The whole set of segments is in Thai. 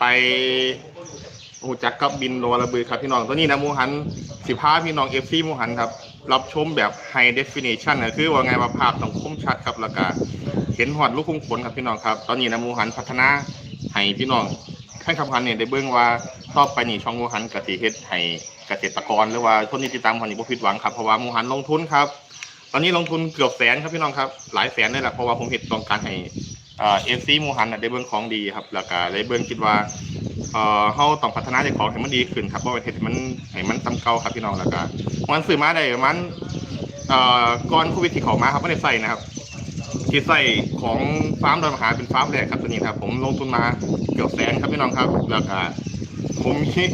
ไปหูจักกับบินโนระบือครับพี่น้องตัวนี้นะมูหันสิพาพี่น้องเอฟซีมูหันครับ รับชมแบบไฮเดฟิเนชันนะคือว่าไงว่าภาพต้องคมชัดครับแล้วก็เห็นหอดลูกคุ้งขนครับพี่น้องครับ ตอนนี้นะมูหันพัฒนาให้พี่น้องให้คำพันเนี่ยได้เบิ่งว่าต่อไปนี่ช่องมูหันกสิเฮ็ดให้เกษตรกรหรือว่าคนที่ติดตามคนนี้บ่ผิดหวังครับเพราะว่ามูหันลงทุนครับ ตอนนี้ลงทุนเกือบแสนครับพี่น้องครับ หลายแสนเลยแหละเพราะว่าผมเห็นต้องการให้ เอฟซีมูฮันน่ะได้เบิ่งของดีครับแล้วก็ได้เบิ่งคิดว่าเอ่อเฮาต้องพัฒนาเจ้าของให้มันดีขึ้นครับเพราะว่าเฮ็ดให้มันให้มันซ้ำเก่าครับพี่น้องแล้วก็มันซื้อมาได้ประมาณเอ่อก่อนโควิดที่เข้ามาครับไม่ได้ใส่นะครับ ที่ใส่ของฟาร์มดอยมหาเป็นฟาร์มแรกครับตัวนี้ครับ ผมลงทุนมาเกือบแสนครับพี่น้องครับแล้วก็ผมมี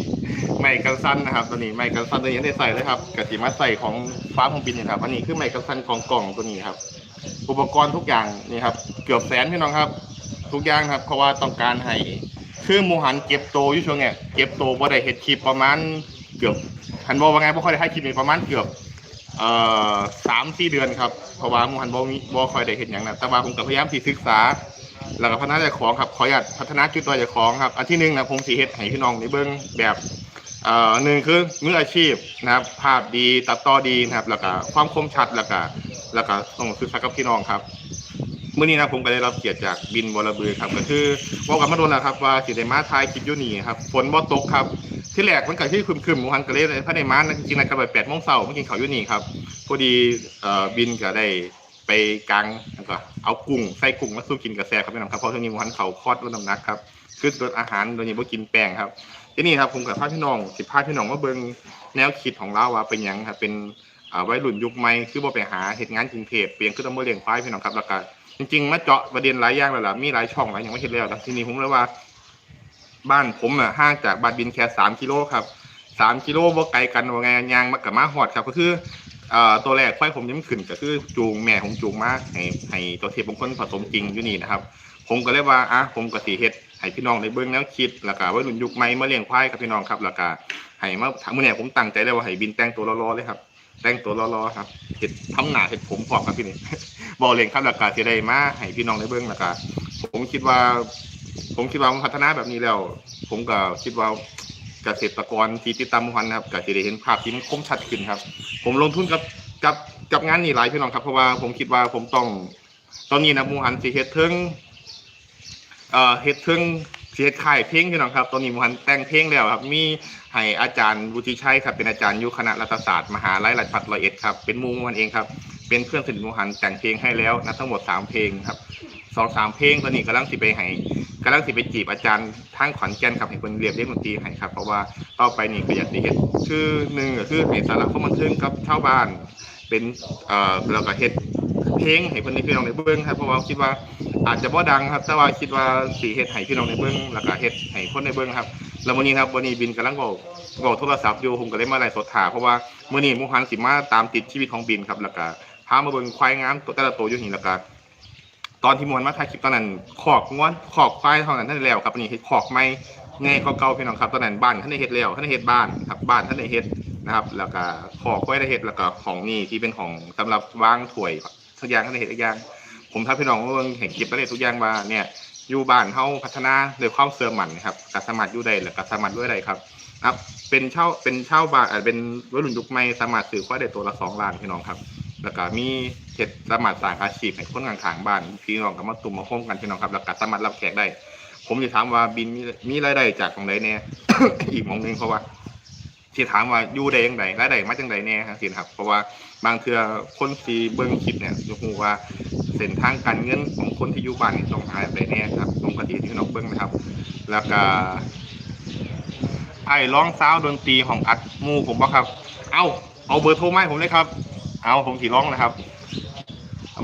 ไม้กันสั้นนะครับตัวนี้ไม้กันสั้นตัวนี้ยังได้ใส่เลยครับกติมาใส่ของฟาร์มของบินนะครับอันนี้คือไม้กันสั้นของกล่องตัวนี้ครับ อุปกรณ์ทุกอย่างนี่ครับ เกือบแสนพี่น้องครับ ทุกอย่างครับเพราะว่าต้องการให้คือหมูหันเก็บโตอยู่ช่วงเนี้ยเก็บโตบ่ได้เฮ็ดคลิปประมาณเกือบหันบอกว่าไงบ่ค่อยได้ให้คลิปนี้ประมาณเกือบเอ่อสามสี่เดือนครับเพราะว่าหมูหันบ่มีบ่ค่อยได้เฮ็ดหยังนะแต่ว่าผมก็พยายามสิศึกษาแล้วก็พัฒนาเจ้าของครับขออนุญาตพัฒนาจุดตัวเจ้าของครับ อันที่หนึ่งนะผมสิเฮ็ดให้พี่น้องได้เบิ่งแบบ อ่อหนึ่งคือมืออาชีพนะครับ ภาพดีตัดต่อดีนะครับ แล้วก็ความคมชัดแล้วก็แล้วก็ต้องศึกษากับพี่น้องครับเมื่อนี้นะผมก็ได้รับเกียรติจากบินบอระบือครับก็คือบอกกันมาโดนแล้วครับ ว่าสิได้มาทายคลิปยูนี่ครับฝนบ่ตกครับที่แรกมันก็ที่คึมๆหมูหันก็เลยพระในมานจริงๆนะก็ไปแปดโมงเช้ามากินข้าวยูนี่ครับพอดีเอ่อบินก็ได้ไปกลางแล้วก็เอากุ้งใส่กุ้งมาสู้กินกับแซ่ครับพี่น้องครับเพราะช่วงนี้หมูหันเขาคลอดลดน้ำหนักครับคือลดอาหารโดยนี้บ่กินแป้งครับ ที่นี่ครับผมกับพาพี่น้องสิพาพี่น้องมาเบิ่งแนวคิดของเราว่าเป็นยังครับเป็นวัยรุ่นยุคใหม่คือบ่ไปหาเฮ็ดงานกรุงเทพเปลี่ยนคือต้องมาเลี้ยงควายพี่น้องครับแล้วก็จริงๆมาเจาะประเด็นหลายอย่างแล้วล่ะมีหลายช่องหลายอย่างไม่เฮ็ดแล้วแต่ทีนี้ผมเลยว่า บ้านผมอะห่างจากบ้านบินแค่สามกิโลครับสามกิโลบ่ไกลกันว่าไงยางมากับมาฮอดครับก็คืออตัวแรกควายผมยังขึ้นก็คือจูงแม่ผมจูงมาให้ให้ตัวเทพมงคลผสมจริงอยู่นี่นะครับ ผมก็เลยว่าอะผมก็สิเฮ็ดให้พี่น้องได้เบิ่งแนวคิดแล้วก็วัยรุ่นยุคใหม่มาเลี้ยงควายกับพี่น้องครับแล้วก็ให้มามื้อนี้ผมตั้งใจเลยว่าให้บินแต่งตัวรอๆเลยครับ แต่งตัวรอๆครับเฮ็ดทำหนาเฮ็ดผมพร้อมครับพี่นี่บอกเล่นครับแล้วก็สิได้มาให้พี่น้องได้เบิ่งแล้วก็ผมคิดว่า ผมคิดว่าพัฒนาแบบนี้แล้ว ผมก็คิดว่าเกษตรกรที่ติดตามมูหันนะครับก็สิได้เห็นภาพที่มันคมชัดขึ้นครับ ผมลงทุนกับกับกับงานนี้หลายพี่น้องครับเพราะว่าผมคิดว่าผมต้องตอนนี้นะมูหันสิเฮ็ดเทิง เอ่อเฮ็ดเทิงสิเฮ็ดค่ายเพลงพี่น้องครับตอนนี้มูหันแต่งเพลงแล้วครับ มีให้อาจารย์วุฒิชัยครับเป็นอาจารย์อยู่คณะรัฐศาสตร์มหาลัยราชภัฏร้อยเอ็ดครับเป็นมูมันเองครับเป็นเพื่อนสนิทมูหันแต่งเพลงให้แล้วนะทั้งหมดสามเพลงครับสองสามเพลงตอนนี้กำลังสิไปให้กำลังสิไปจีบอาจารย์ทางขอนแก่นครับให้คนเรียบเรียกดนตรีให้ครับเพราะว่าต่อไปนี่ก็อยากสิเฮ็ดคือหนึ่งก็คือให้สาระข้อมันเทิงกับชาวบ้านเป็นเอ่อแล้วก็เฮ็ด เพลงให้เพิ่นได้พี่น้องได้เบิ่งครับเพราะว่าคิดว่าอาจจะบ่ดังครับ แต่ว่าคิดว่าสิเฮ็ดให้พี่น้องได้เบิ่งแล้วก็เฮ็ดให้คนได้เบิ่งครับแล้วมื้อนี้ครับวันนี้บินกำลังเว้าเว้าโทรศัพท์อยู่ผมก็เลยมาไลฟ์สดถาเพราะว่าเมื้อนี้มู่ฮันสิมาตามติดชีวิตของบินครับแล้วก็พามาเบิ่งควายงามตัวแต่ละตัวอยู่นี่แล้วก็ตอนที่มวนมาถ่ายคลิปตอนนั้นขอกงวนขอกควายเท่านั้นท่านแล้วครับอันนี้เฮ็ดขอกใหม่ไงเก่าๆพี่น้องครับตอนนั้นบ้านท่านได้เฮ็ดแล้วท่านได้เฮ็ดบ้านครับบ้านท่านได้เฮ็ดนะครับ แล้วก็ขอก้อยได้เห็ดแล้วก็ของนี่ที่เป็นของสำหรับวางถ้วย ทุกอย่างก็ได้เห็ดทุกอย่าง ผมทักพี่น้องว่าเบิ่งเห็นคลิปแล้วได้ทุกอย่างว่าเนี่ยอยู่บ้านเฮาพัฒนาโดยความเสื่อมหมันนะครับกัสมัครอยู่ใดหรือกัสมัครด้วยใดครับครับ เป็นเช่าเป็นเช่าบ้านอาจเป็นวัยรุ่นยุคใหม่สามารถซื้อควายได้ตัวละสองล้านพี่น้องครับ แล้วก็มีเห็ดสามารถสร้างอาชีพให้คนข้างบ้านพี่น้องก็มาตุ่มมาโฮมกันพี่น้องครับแล้วก็สามารถรับแขกได้ ผมจะถามว่าบินมีมีรายได้จากตรงไหนเนี่ยอีกมองหนึงเพราะว่า ที่ถามว่าอยู่ได้ยังไงรายได้มาจังไดแน่ครับสินะครับ เพราะว่าบางเทื่อคนที่เบิ่งคลิปเนี่ยจะรู้ว่าเส้นทางการเงินของคนที่อยู่บ้านนี่ต้องหาแบบแน่ครับตรงกะทิที่น้องเบิ่งนะครับ แล้วก็ไอ้ร้องซาวดนตรีของอัดมูผมบ่ครับ เอาเอาเบอร์โทรมาให้ผมเลยครับ เอาผมสีร้องนะครับ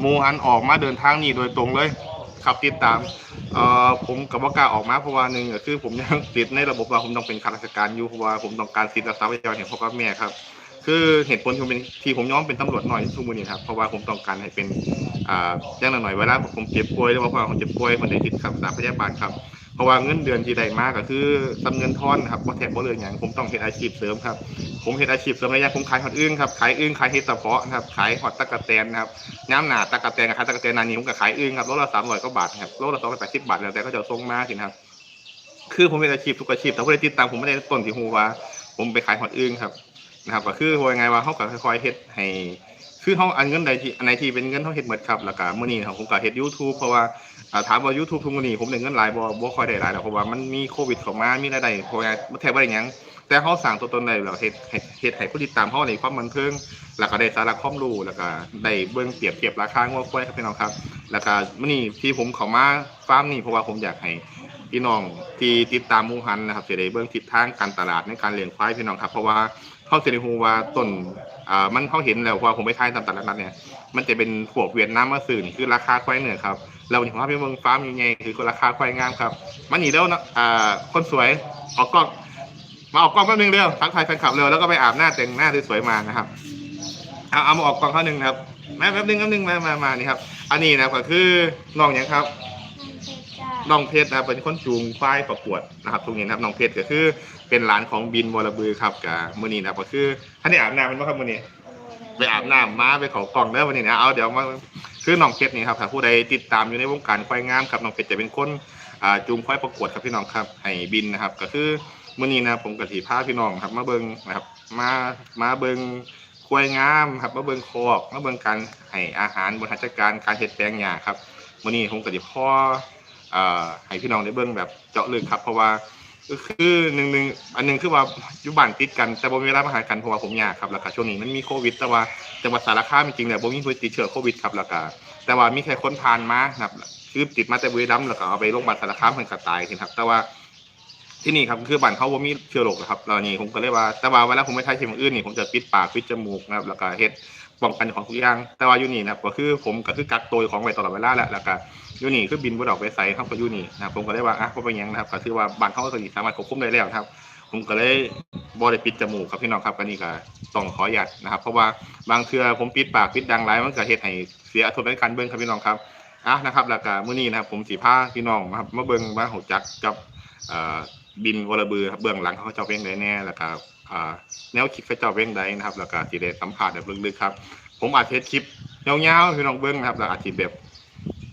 มูอันออกมาเดินทางนี่โดยตรงเลย ครับติดตาม เอ่อผมกับว่ากล้าออกมาเพราะว่าหนึ่งก็คือ ผมยังติดในระบบว่าผมต้องเป็นข้าราชการอยู่เพราะว่าผมต้องการสิทธิ์และทรัพยากรแห่งพ่อกับแม่ครับ คือเหตุผลที่ผมเป็นที่ผมยอมเป็นตำรวจหน่อยทุกมูนี่ครับเพราะว่าผมต้องการให้เป็นอ่าอย่างหน่อยๆเวลาผมเจ็บป่วยหรือว่าพอผมเจ็บป่วยคนได้สิดกับสาพยาบาลครับ เพราะว่าเงินเดือนที่ได้มากก็คือทำเงินทอนครับบ่แทบบ่เลยอย่างผมต้องเฮ็ดอาชีพเสริมครับ ผมเฮ็ดอาชีพเสริมในอย่างผมขายหอดอึ้งครับขายอึ้งขายเห็ดตะเพาะนะครับขายหอดตะกะแตนนะครับย้ำหนาตะกะแตนกับขายตะกะแตนนานี้ผมก็ขายอึ้งครับโลละ300กว่าบาทครับโลละ280บบาทแล้วแต่ก็จะส่งมาสินครับ คือผมเป็นอาชีพทุกอาชีพแต่ผู้ใดติดตามผมไม่ได้ต้นที่ฮูว่า ผมไปขายหอดอื่นครับนะครับก็คือว่าไงว่าเขาก็ค่อยๆเฮ็ดให้คือเขาอันเงินใดที่อันไหนที่เป็นเงินเขาเฮ็ดหมดครับแล้วก็มื้อนี้ครับผมก็เฮ็ด YouTube เพราะว่า อ่าถามว่า YouTube ทุกมื้อนี้ผมได้เงินหลายบ่บ่ค่อยได้หลายหรอกเพราะว่ามันมีโควิดเข้ามามีรายได้เพราะว่าแทบบ่ได้หยังแต่เขาสร้างตัวตนได้แล้วเฮ็ดเฮ็ดเฮ็ดให้ผู้ติดตามเขาในความบันเทิงแล้วก็ได้สาระความรู้แล้วก็ได้เบิ่งเปรียบเทียบราคางัวควายครับพี่น้องครับ แล้วก็มื้อนี้ที่ผมเข้ามาฟาร์มนี่เพราะว่าผมอยากให้พี่น้องที่ติดตามหมูหันนะครับจะได้เบื้งทิศทางการตลาดในการเลี้ยงควายพี่น้องครับ เพราะว่าเขาจะได้รู้ว่าต้น อ่ามันเขาเห็นแล้วว่าผมไปทายตามตลาดนัดเนี่ยมันจะเป็นพวเวียดนามมาสื่อนี่คือราคาควายเหนือครับเราเนี่ยผมว่าเป็นเมืองฟ้ามยังไงคือราคาควายงามครับ มันหนีแล้วนะอ่าคนสวยออกกล้องมาออกกล้องแป๊บนึงเร็วทักทายแฟนคลับเร็วแล้วก็ไปอาบหน้าแต่งหน้าสวยๆมานะครับเอาเอามาออกกล้องข้งหนึ่งนะครับแม่แป๊บนึงแป๊บนึงมามามานี่ครับ อันนี้นะครับก็คือน้องหยังครับ น้องเพชรนะครับเป็นคนจูงควายประกวดนะครับตรงนี้นะครับน้องเพชรก็คือเป็นหลานของบินวรบือครับกับมือนี้นะครับก็คือท่านได้อาบน้ำเป็นว่าครับมือนี้ไปอาบน้ำมาไปเขากล่องเด้อวันนี้นะเอาเดี๋ยวมาคือน้องเพชรนี่ครับถ้าผู้ใดติดตามอยู่ในวงการควายงามครับน้องเพชรจะเป็นคนอ่าจูงควายประกวดครับพี่น้องครับให้บินนะครับ ก็คือมือนี้นะผมกับถีพาพี่น้องครับ มาเบิงนะครับ มามาเบิงควายงามครับมาเบิงคอกมาเบิงการให้อาหารบริหารจัดการการเฮ็ดแปลงหญ้าครับมือนี้ผมกับถีพ่อเอ่อ ให้พี่น้องได้เบิ่งแบบเจาะลึกครับ เพราะว่าคือหนึ่งหนึ่งอันหนึงคือว่าอยู่บ้านติดกันแต่บ่มีเวลามาหากันเพราะว่าผมยากครับแล้วก็ช่วงนี้มันมีโควิด แต่ว่าจังหวัดสารคามจริงๆเนี่ยบ่มีผู้ติดเชื้อโควิดครับแล้วก็แต่ว่ามีแค่คนผ่านมาครับคือติดมาแต่บุรีรัมย์แล้วก็เอาไปโรงพยาบาลสารคามเพิ่นก็ตายครับ แต่ว่าที่นี่ครับคือบ้านเขาบ่มีเชื้อโรคครับแล้วนี่ผมก็เลยว่าแต่ว่าเวลาผมไปใช้ชีวิตอื่นนี่ผมจะปิดปากปิดจมูกนะครับแล้วก็เฮ็ด ป้องกันของทุกอย่าง แต่ว่าอยู่นี่นะครับก็คือผมก็คือกักตัวของไว้ตลอดเวลาแหละแล้วก็อยู่นี่คือบินบนออกไปไซครับก็อยู่นี่นะครับผมก็เลยว่าอะผมเป็นยังนะครับก็คือว่าบ้านเขาก็สามารถควบคุมได้แล้วครับ ผมก็เลยบริปิดจมูกครับพี่น้องครับก็นี่ก็ต้องขออนุญาตนะครับ เพราะว่าบางเทื่อผมปิดปากปิดดังไรมันก็เฮ็ดให้เสียอรรถรสในการเบิ่งครับพี่น้องครับอะนะครับแล้วก็มื้อนี้นะครับผมสีผ้าพี่น้องนะครับมาเบิ่งมาหูจักกับบินวรบือครับเบื้องหลังเขาเจ้าเพลงใดแน่แล้วก็ แนวคิดเขาเจ้าเพลงใดนะครับ แล้วก็สิได้สัมภาษณ์แบบลึกๆครับ ผมอาจจะเฮ็ดคลิปยาวๆให้พี่น้องเบิ่งนะครับแล้วอาจสิแบบ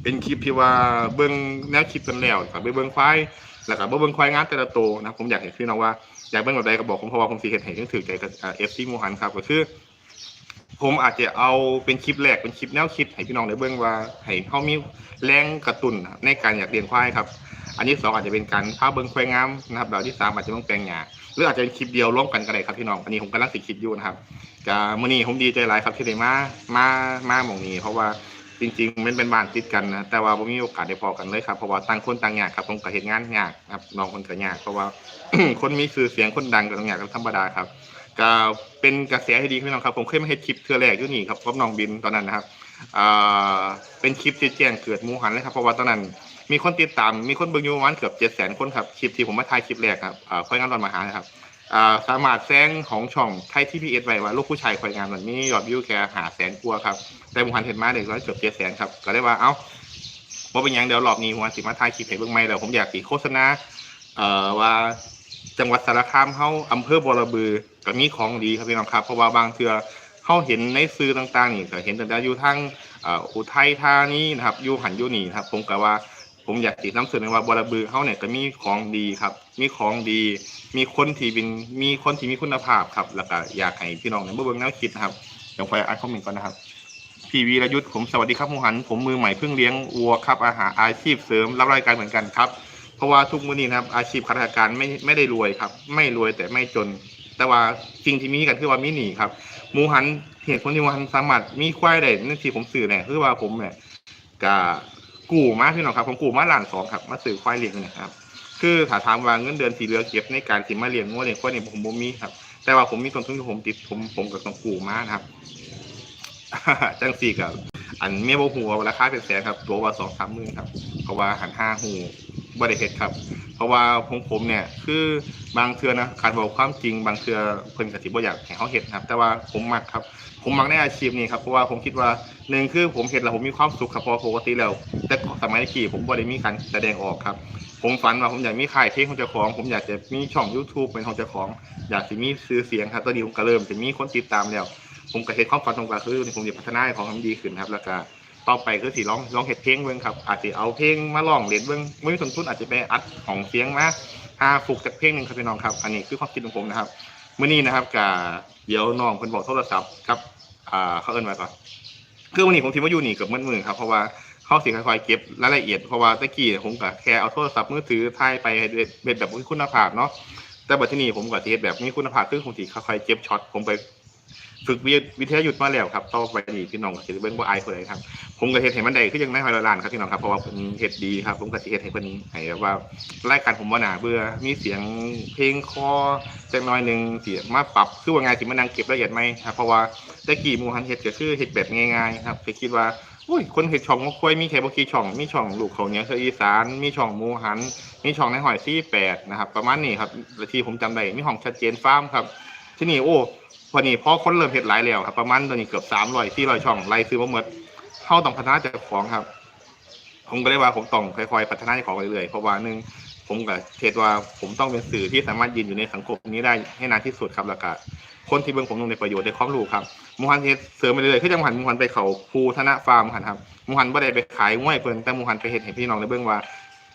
เป็นคลิปที่ว่าเบิ้งแนวคลิปกันแล้วก็ไปเบิ้งควายแล้วก็บ่เบิ้งควายงานแต่ละตัวนะผมอยากเห็นพี่น้องว่าอยากเบิ้งแบบใดก็บอกผมเพราะว่าผมสิเห็นให้ถึงถือใจกับเอฟซีมูฮันครับก็คือ ผมอาจจะเอาเป็นคลิปแรกเป็นคลิปแนวคิดให้พี่น้องได้เบิ้งว่าให้เขามีแรงกระตุ้นในการอยากเรียนควายครับ อันที่สองอาจจะเป็นการพาเบิ้งควายงามนะครับแล้วที่สามอาจจะเบิ้งแปลงหญ้า หรืออาจจะเป็นคลิปเดียวร่วมกันก็ได้ครับพี่น้องอันนี้ผมกำลังสิคิดอยู่นะครับก็มื้อนี้ผมดีใจหลายครับที่ได้มามามาหมองนี้ เพราะว่าจริงๆมันเป็นบ้านติดกันนะแต่ว่าผมมีโอกาสได้พอกันเลยครับเพราะว่าต่างคนต่างอยากครับผมก็เห็นงานยากครับน้องคนก็ยากเพราะว่า คนมีชื่อเสียงคนดังก็ต้องอยากกันธรรมดาครับก็เป็นกระแสที่ดีพี่น้องครับ ผมเคยมาเห็นคลิปเทือแรกอยู่นี่ครับกับน้องบินตอนนั้นนะครับเป็นคลิปที่แจ้งเกิดมูหันเลยครับเพราะว่าตอนนั้น มีคนติดตาม มีคนเบิ่งอยู่ประมาณเกือบเจ็ดแสนคนครับคลิปที่ผมมาถ่ายคลิปแรกครับอ่าค่อยงานตอนมาหานะครับอ่าสามารถแซงของช่องไทยทีพีเอสไว้ว่าลูกผู้ชายคอยงานมันมียอดวิวแค่หาแสนกว่าครับแต่ผมหันเห็นมาเด็กร้อยเกือบเจ็ดแสนครับก็ได้ว่าเอ้าว่าเป็นหยังเดี๋ยวรอบนี้ผมว่าสิมาถ่ายคลิปให้เบิ่งใหม่แล้วผมอยากสิโฆษณาเอ่อว่าจังหวัดสารคามเฮาอำเภอบอระบือก็มีของดีครับพี่น้องครับเพราะว่าบางเทือเฮาเห็นในสื่อต่างๆนี่ก็เห็นแต่อยู่ทางเอ่ออุทัยธานีนะครับอยู่หันอยู่นี่ครับผมก็ว่า ผมอยากสินำเสนอว่าบอระบือเฮาเนี่ยก็มีของดีครับ มีของดี มีคนที่เป็นมีคนที่มีคุณภาพครับ แล้วก็อยากให้พี่น้องเนี่ยมาเบิ่งแนวคิดนะครับเดี๋ยวไปอ่านคอมเมนต์ก่อนนะครับ พี่วีรยุทธ์ผมสวัสดีครับหมูหัน ผมมือใหม่เพิ่งเลี้ยงวัวครับอาหารอาชีพเสริมรับรายการเหมือนกันครับ เพราะว่าทุกมื้อนี้นะครับอาชีพข้าราชการไม่ไม่ได้รวยครับ ไม่รวยแต่ไม่จน แต่ว่าสิ่งที่มีกันคือว่ามีหนีครับหมูหันเหตุผลที่มูหันสามารถมีควายได้นั่นที่ผมสื่อเนี่ยคือว่าผมเนี่ยก็ กู่มาพี่น้องครับผมกู่มาหลานสองครับมาซื้อควายเลี้ยงเนี่ยครับ คือถ้าถามว่าเงินเดือนสีเหลือเก็บในการสิมาเลี้ยงงัวเลี้ยงควายเนี่ยผมบ่มีครับ แต่ว่าผมมีต้นทุนที่ผมติดผมผมกับต้องกู่มานะครับจังสี่กับอันเมียบ่หัวราคาเป็นแสนครับ ตัวว่าสองสามหมื่นครับเพราะว่าหันห้าหู บริเฮ็ดครับ เพราะว่าของผมเนี่ยคือบางเทื่อนะการบอกความจริงบางเทื่อเพิ่นก็สิบ่อยากให้เขาเฮ็ดนครับ แต่ว่าผมมักครับ ผมมักในอาชีพนี้ครับเพราะว่าผมคิดว่าหนึ่งคือผมเห็นแล้วผมมีความสุขครับเพราะปกติแล้ว แต่สมัยขี่ผมบ่ได้มีการแสดงออกครับ ผมฝันว่าผมอยากมีค่ายเพลงของเจ้าของ ผมอยากจะมีช่อง YouTube เป็นของเจ้าของ อยากสิมีชื่อเสียงครับตอนนี้ผมก็เริ่มจะมีคนติดตามแล้ว ผมก็เห็นความฝันของผมก็คือผมจะพัฒนาให้ของมันดีขึ้นครับแล้วก็ ต่อไปคือสิร้องร้องเฮ็ดเพลงเบิ่งครับอาจจะเอาเพลงมาร้องเล่นเบิ่งไม่มีต้นทุนอาจจะไปอัดของเสียงมาหาาฟุกจากเพลงหนึ่งครับพี่น้องครับ อันนี้คือความคิดของผมนะครับเมื้อนี้นะครับกับเดี๋ยวน้องเพิ่นบอกโทรศัพท์ครับอ่าเขาเอิ้นว่าก่อนคือวันนี้ผมที่มาอยู่นี่เกือบมืดมือครับเพราะว่าเขาสิค่อยๆเก็บรายละเอียดเพราะว่าตะกี้ผมก็แค่เอาโทรศัพท์มือถือถ่ายไปเป็นแบบมีคุณภาพเนาะแต่บัดที่นี่ผมก็สิเฮ็ดแบบมีคุณภาพคือผมสิค่อยๆเก็บช็อตผมไป ฝึกวิทยายุทธมาแล้วครับต่อไปนี่พี่น้องก็สิเบิ่งบ่อายผู้ใดครับผมก็เฮ็ดให้มันได้คือยังในหอยร้อยล้านครับพี่น้องครับเพราะว่าผมเฮ็ดดีครับผมก็สิเฮ็ดให้เพิ่นให้แบบว่ารายการผมบ่น่าเบื่อมีเสียงเพลงคอจักหน่อยหนึงสิมาปรับคือว่าไงสิมานั่งเก็บรายละเอียดไหมครับเพราะว่าแต่กี้หมู่หันเฮ็ดก็คือเฮ็ดแบบง่ายๆครับก็คิดว่าอุ้ยคนเฮ็ดช่องบ่ค่อยมีแค่บ่กี่ช่อง มีช่องลูกเขาเนี่ยคืออีสาน มีช่องมู่หัน มีช่องในหอย48นะครับ ประมาณนี้ครับและที่ผมจำได้มีห้องชัดเจนฟาร์มครับ ที่นี่โอ้ พอนี่พอคนเริ่มเฮ็ดหลายแล้วครับประมาณตอนนี้เกือบ300 400ช่องไล่ซื้อมาหมดเข้าต้องพัฒนาเจากของครับ ผมก็เลยว่าผมต้องค่อยๆพัฒนาเจากของไปเรื่อยๆเพราะว่าหนึ่งผมกับเทศว่าผมต้องเป็นสื่อที่สามารถยืนอยู่ในสังคมนี้ได้ให้นานที่สุดครับแล้วก็คนที่เบิ่งผมลงในประโยชน์ได้ความรู้ครับมูฮันเทศเสริมไปเรื่อยๆคือจังหวัดมูฮันไปเขาภูธนะฟาร์มครับมูฮันบ่ได้ไปขายง่วยเพิ่นแต่มูฮันไปเฮ็ดให้พี่น้องได้เบิ่งว่า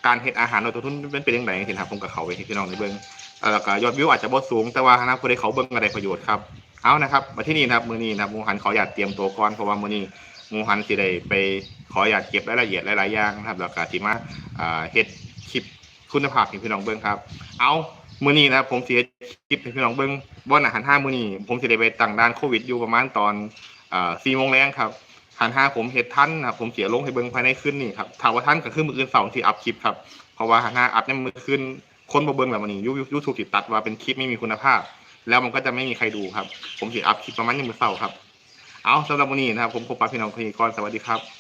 การเฮ็ดอาหารเราตัวทุนเป็นเป็นยังไงเห็นครับผมกับเขาไปให้พี่น้องได้เบิ่งแล้วก็ยอดวิวอาจจะบ่สูงแต่ว่านะผู้ใดเขาเบิ่งก็ได้ประโยชน์ครับ เอานะครับมาที่นี่นะครับมือนี้นะครับมูฮันขออยากเตรียมตัวก่อนเพราะว่ามือนี้มูหันสิได้ไปขออยากเก็บรายละเอียดหลายๆอย่างนะครับแล้วก็สิมาเฮ็ดคลิปคุณภาพให้พี่น้องเบิ่งครับ เอามือนี้นะครับผมสิเฮ็ดคลิปให้พี่น้องเบิ่งบ่อนอาหารห้ามือนี้ผมสิได้ไปตั้งด่านโควิดอยู่ประมาณตอนอ่โมงแรงครับหันห้าผมเฮ็ดทันนะครับผมเสียลงให้เบิ่งภายในคืนนี้ครับถ้าว่าทันก็คือมื้ออื่นเสาร์ที่อัพคลิปครับเพราะว่าหันห้าอัพในมื้อคืนคนบ่เบิ่งแล้วมื้อนี้ YouTube สิตัดว่าเป็นคลิปไม่มีคุณภาพ แล้วมันก็จะไม่มีใครดูครับ ผมสิอัพคลิปประมาณยังมือเศร้าครับ เอาสำหรับวันนี้นะครับ ผมพบปะพี่น้องคนนี้ก่อนสวัสดีครับ